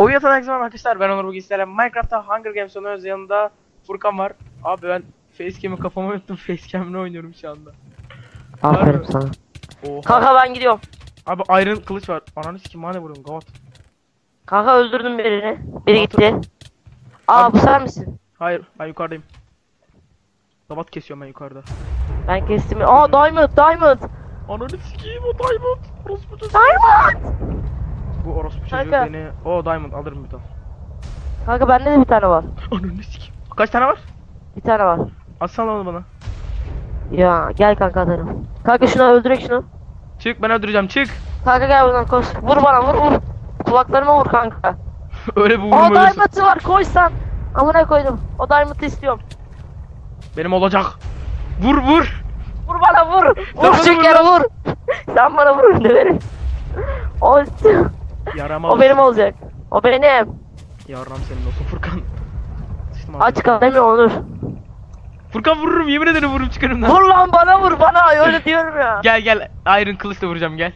Videodan herkese merhaba arkadaşlar ben Onur bugün sizlerle Minecraft'ta Hunger Games oynuyoruz yanında Furkan var Abi ben facecam'i kafama unuttum facecam'le oynuyorum şu anda Aferin sana. Oha Kanka ben gidiyorum. Abi Iron kılıç var Ananı sikim hane vuruyorum gavat Kanka öldürdüm birini. Biri Nasıl? gitti. Aa Abi- bu sen misin? Hayır ben yukarıdayım Gavat kesiyorum ben yukarıda Ben kestim. Aa diamond diamond. Ananı sikeyim o diamond Orospu Diamond. Bu orospu çocuğu Kanka. beni O diamond alırım bir tane Kanka bende de bir tane var. Ananı sikeyim Kaç tane var? Bir tane var. Atsana onu bana Ya gel kanka atarım. Kanka şunu öldürek şunu. Çık ben öldüreceğim çık Kanka gel buradan koş. Vur bana vur vur. Kulaklarıma vur kanka. Öyle bir O vurum ölürsün diamond'ı var koş sen. Amına koydum. O diamond'ı istiyorum. Benim olacak Vur vur Vur bana vur. Sen Vur bana şeker vur vur. sen bana vur döverim. O, Yarama o benim olacak. O benim. Yarram senin olsun Furkan. Sıçtım Aç ağzına. kalemi Onur. Furkan vururum yemin ederim vururum çıkarım Vur lan bana vur bana öyle diyorum ya. Gel gel Iron kılıçla vuracağım gel.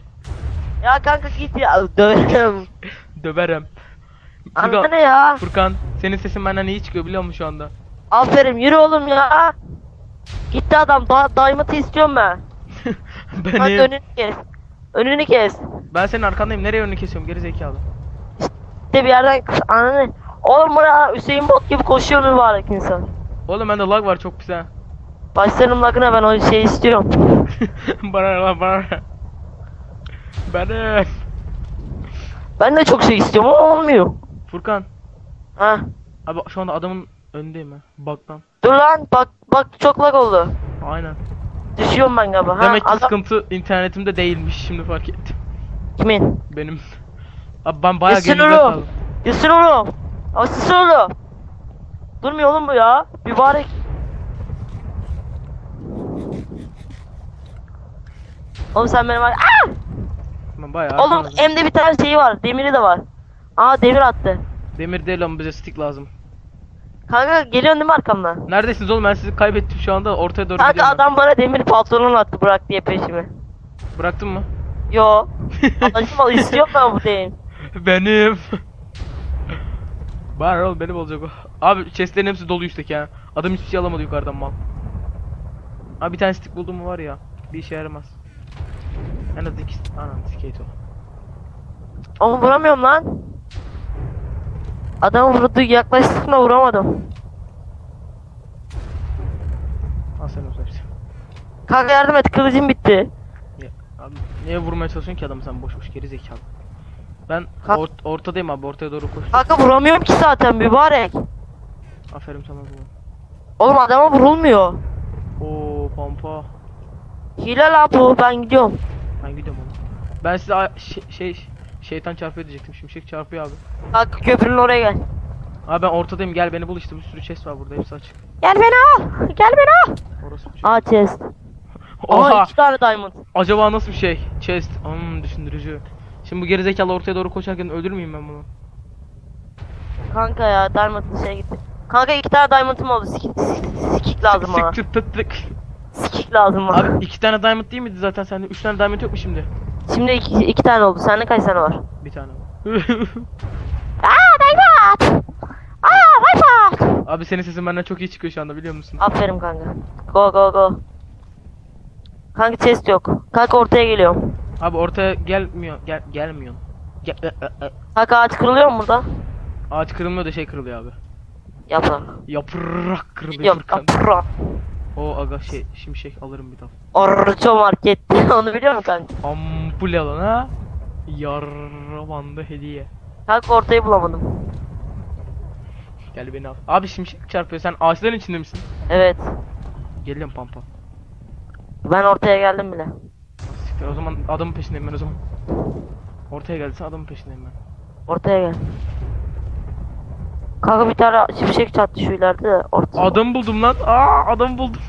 Ya kanka git ya döverim. Döverim. Anla Furkan, ne ya? Furkan senin sesin benden iyi çıkıyor biliyor musun şu anda? Aferin yürü oğlum ya. Gitti adam da Diamond'ı istiyorum ben. Hadi Benim. önünü kes. Önünü kes. Ben senin arkandayım nereye önünü kesiyorum geri zekalı. İşte bir yerden ananı. Oğlum buraya Hüseyin Bot gibi koşuyor mübarek insan. Oğlum bende lag var çok pis ha. Başlarım lagına ben o şeyi istiyorum. bana lan bana? Benim. Ben de çok şey istiyorum ama olmuyor. Furkan. Ha. Abi şu anda adamın önündeyim ha. Bakmam. Dur lan bak bak çok lag oldu. Aynen. Düşüyorum ben galiba. Ha, Demek ki adam- sıkıntı internetimde değilmiş şimdi fark ettim. Kimin? Benim. Abi ben bayağı Yesin oğlum. kaldım. Gitsin oğlum. Asist oğlum. Durmuyor oğlum bu ya. Mübarek. Oğlum sen benim var. Aa! Ben bayağı Oğlum. M'de bir tane şeyi var. Demiri de var. Aa demir attı. Demir değil ama bize stick lazım. Kanka geliyorsun değil mi arkamdan? Neredesiniz oğlum ben sizi kaybettim şu anda ortaya doğru Kanka gidiyorum. adam bana demir pantolon attı bırak diye peşimi. Bıraktın mı? Yo. Anacım al istiyorum ben bu değil. benim. Var oğlum benim olacak o. Abi chestlerin hepsi dolu üstteki ha. Adam hiçbir şey alamadı yukarıdan mal. Abi bir tane stick buldum mu var ya. Bir işe yaramaz. En az iki... Anam skate o. Oğlum vuramıyorum lan. Adam vurdu yaklaştım da vuramadım. Al sen hepsi. Kanka yardım et kılıcım bitti. Ya, abi niye vurmaya çalışıyorsun ki adamı sen boş boş geri zekalı. Ben Kalk. ort- ortadayım abi ortaya doğru koş. Kanka vuramıyorum ki zaten mübarek. Aferin sana oğlum. Oğlum adama vurulmuyor. Oo pompa. Hile la bu ben gidiyorum. Ben gidiyorum oğlum. Ben size şey, şey şeytan çarpıyor diyecektim. Şimşek çarpıyor abi. Kanka köprünün oraya gel. Abi ben ortadayım gel beni bul işte bir sürü chest var burada hepsi açık. Gel beni al. Gel beni al. Orası şey. Aa chest. Oha! Aa iki tane diamond. Acaba nasıl bir şey? Chest. Hmm düşündürücü. Şimdi bu gerizekalı ortaya doğru koşarken ölür müyüm ben bunu? Kanka ya diamond'ın şeye gitti. Kanka iki tane diamond'ım oldu. Sikik, sikik, sikik lazım bana. Sık tık tık tık. Sikik lazım bana. Abi iki tane diamond değil miydi zaten sende? Üç tane diamond yok mu şimdi? Şimdi iki, iki tane oldu. Sende kaç tane var? Bir tane. Aa diamond. Aa diamond. Abi senin sesin benden çok iyi çıkıyor şu anda biliyor musun? Aferin kanka. Go go go. Kanka chest yok. Kanka ortaya geliyorum. Abi ortaya gelmiyor. Gel gelmiyorsun. Gel. Kanka ağaç kırılıyor mu burada? Ağaç kırılmıyor da şey kırılıyor abi. Yaprak. Yaprak kırılıyor yaprak. O aga şey şimşek alırım bir daha. Orço market. Onu biliyor musun kanka? Ampul alan ha. Yarvanda hediye. Kanka ortayı bulamadım. Gel beni al. Abi şimşek çarpıyor. Sen ağaçların içinde misin? Evet. Geliyorum pampa. Ben ortaya geldim bile. Siktir, O zaman adamın peşindeyim ben o zaman. Ortaya geldiysen adamın peşindeyim ben. Ortaya gel. Kanka bir tane şimşek çattı şu ileride de ortaya. Adam buldum lan. Aa adam buldum.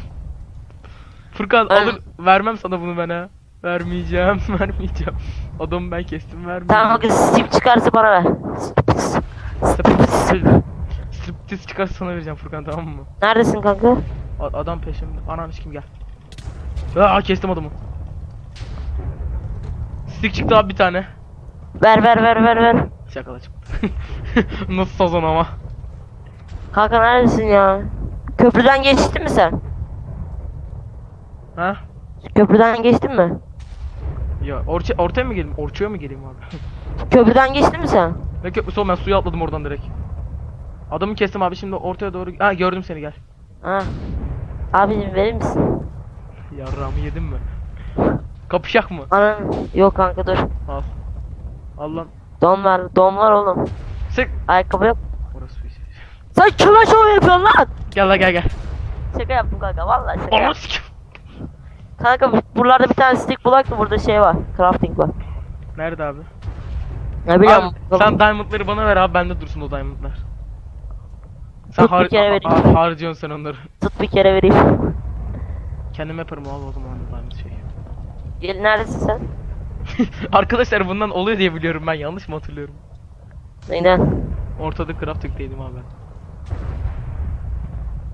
Furkan alır vermem sana bunu ben ha. Vermeyeceğim, vermeyeceğim. Adamı ben kestim, vermeyeceğim. Tamam kanka Steve çıkarsa bana ver. Striptiz çıkarsa sana vereceğim Furkan tamam mı? Neredesin kanka? A- adam peşimde. Ananı kim gel. Aa kestim adamı. Stick çıktı abi bir tane. Ver ver ver ver ver. Şakala çıktı. Nasıl sazan ama. Kanka neredesin ya? Köprüden geçtin mi sen? Ha? Köprüden geçtin mi? Ya orta, ortaya mı geleyim? Orçaya mı geleyim abi? Köprüden geçtin mi sen? ne köprüsü oğlum ben suya atladım oradan direkt. Adamı kestim abi şimdi ortaya doğru. Ha gördüm seni gel. Ha. Abicim verir misin? Yarrağımı yedin mi? Kapışak mı? Ana yok kanka dur. Al. Al lan. Don ver, don var oğlum. Sık. Ayakkabı yok. Orası bir şey. Sen kime şov yapıyorsun lan? Gel lan gel gel. Şaka yaptım kanka vallahi şaka Onu sikim. Kanka bu- buralarda bir tane stick bulak da burada şey var. Crafting var. Nerede abi? Ne bileyim. Abi, sen diamondları bana ver abi bende dursun o diamondlar. Sen Tut bir har kere vereyim. har- harcıyorsun sen onları. Tut bir kere vereyim. Kendim yaparım abi o zaman diamond şey. Gel neredesin sen? Arkadaşlar bundan oluyor diye biliyorum ben yanlış mı hatırlıyorum? Aynen. Ortada crafting'deydim abi ben.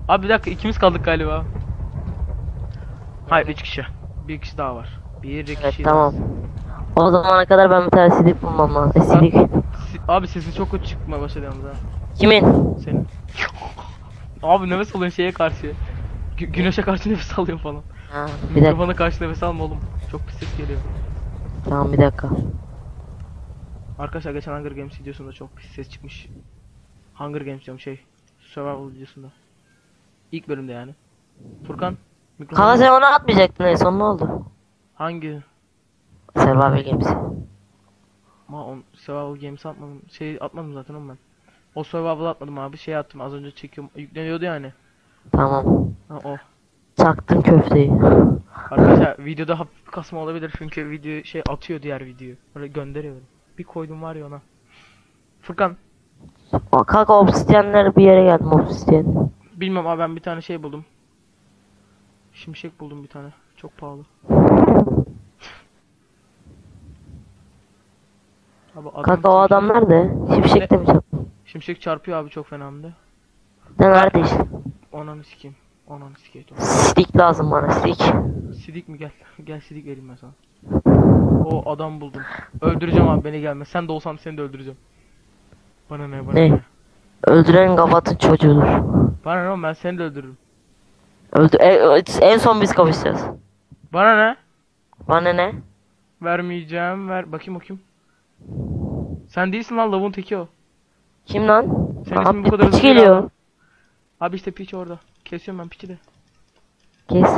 Abi bir dakika ikimiz kaldık galiba. Hayır üç kişi. Bir kişi daha var. Bir kişi Evet daha. tamam. O zamana kadar ben bir tane sidik bulmam lazım. Sidik. Si- Abi sesin çok kötü çıkmaya başladı yalnız ha. Kimin? Senin. Abi nefes alıyorsun şeye karşı. Gü- güneşe karşı nefes alıyorsun falan. Ha, bir dakika. Mikrofona karşı nefes alma oğlum. Çok pis ses geliyor. Tamam bir dakika. Arkadaşlar geçen Hunger Games videosunda çok pis ses çıkmış. Hunger Games diyorum şey. Survival videosunda. İlk bölümde yani. Furkan. Mikrofon. Kanka sen onu atmayacaktın en son ne oldu? Hangi? Survival Games. Ma on Survival Games atmadım. Şey atmadım zaten oğlum ben. O Survival atmadım abi. Şey attım az önce çekiyorum. Yükleniyordu yani. Tamam. Ha o. Çaktım köfteyi. Arkadaşlar videoda hafif kasma olabilir çünkü video şey atıyor diğer videoyu. Böyle gönderiyor. böyle. Bir koydum var ya ona. Furkan. O kanka obsidyenler bir yere geldim obsidyen. Bilmem abi ben bir tane şey buldum. Şimşek buldum bir tane. Çok pahalı. Abi adam Kanka o adam nerede? Şimşekte mi çaktı? Şimşek çarpıyor abi çok fena hem de. Ne nerede işte? Ananı sikeyim. Ananı sikeyim. Stick lazım bana stick. Sidik mi gel? Gel sidik vereyim ben sana. O adam buldum. Öldüreceğim abi beni gelme. Sen de olsam seni de öldüreceğim. Bana ne bana ne? Ne? Öldüren gavatın çocuğudur. Bana ne ben seni de öldürürüm. E- en son biz kavuşacağız. Bana ne? Bana ne? Vermeyeceğim. Ver bakayım bakayım. Sen değilsin lan lavun teki o. Kim lan? Senin ismin bu kadar piç geliyor. abi. Abi işte piç orada. Kesiyorum ben piçi de. Kes.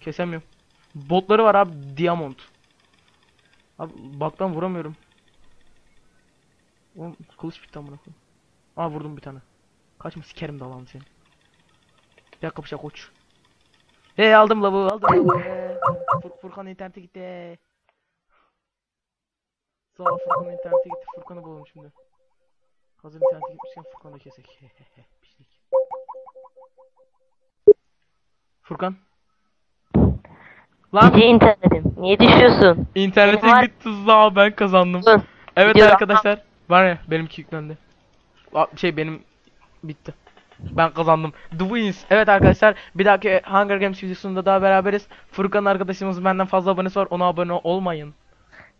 Kesemiyorum. Botları var abi diamond. Abi baktan vuramıyorum. Oğlum kılıç bitti amına koyayım. Aa vurdum bir tane. Kaçma sikerim dalan seni. Dakika bıçak koç. Hey aldım lavuğu aldım. Ee, Fur Furkan internete gitti. Sağ ol Furkan internete gitti. Furkan'ı bulalım şimdi. Hazır internete gitmişken Furkan'ı da kesek. Furkan. Lan Gece internetim. Niye düşüyorsun? internete var- gitti za ben kazandım. Dur. Evet Gidiyorum. arkadaşlar. Var ya benimki yüklendi. Aa, Şey benim bitti. Ben kazandım. The wins. Evet arkadaşlar bir dahaki Hunger Games videosunda daha beraberiz. Furkan arkadaşımız benden fazla abonesi var. Ona abone olmayın.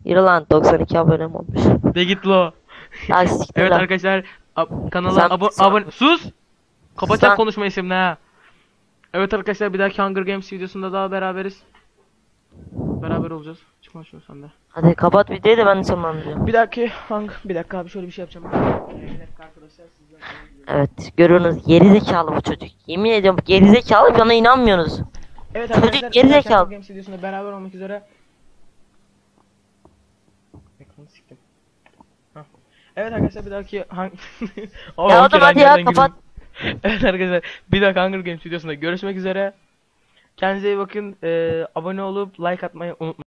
Yürü lan 92 abonem olmuş. De git lo. Ay siktir Evet lan. arkadaşlar ab- kanala Sen- abo- sen- abone sus. Kapatacak Sen- konuşma isimle ha. Evet arkadaşlar bir dahaki Hunger Games videosunda daha beraberiz. Beraber olacağız. Çıkma şunu sen de. Hadi kapat videoyu da ben sonlandıracağım. Bir dahaki hang bir dakika abi şöyle bir şey yapacağım. Bir dakika arkadaşlar sizden Evet görüyorsunuz gerizekalı bu çocuk. Yemin ediyorum gerizekalı bana inanmıyorsunuz. Evet Çocuk arkadaşlar geri zekalı. Hunger Games videosunda beraber olmak üzere. Ekranı siktim. Hah. Evet arkadaşlar bir dahaki hang... Ya kere hadi ya, kapat. evet arkadaşlar bir dahaki Hunger Games videosunda görüşmek üzere. Kendinize iyi bakın. Ee, abone olup like atmayı unutmayın.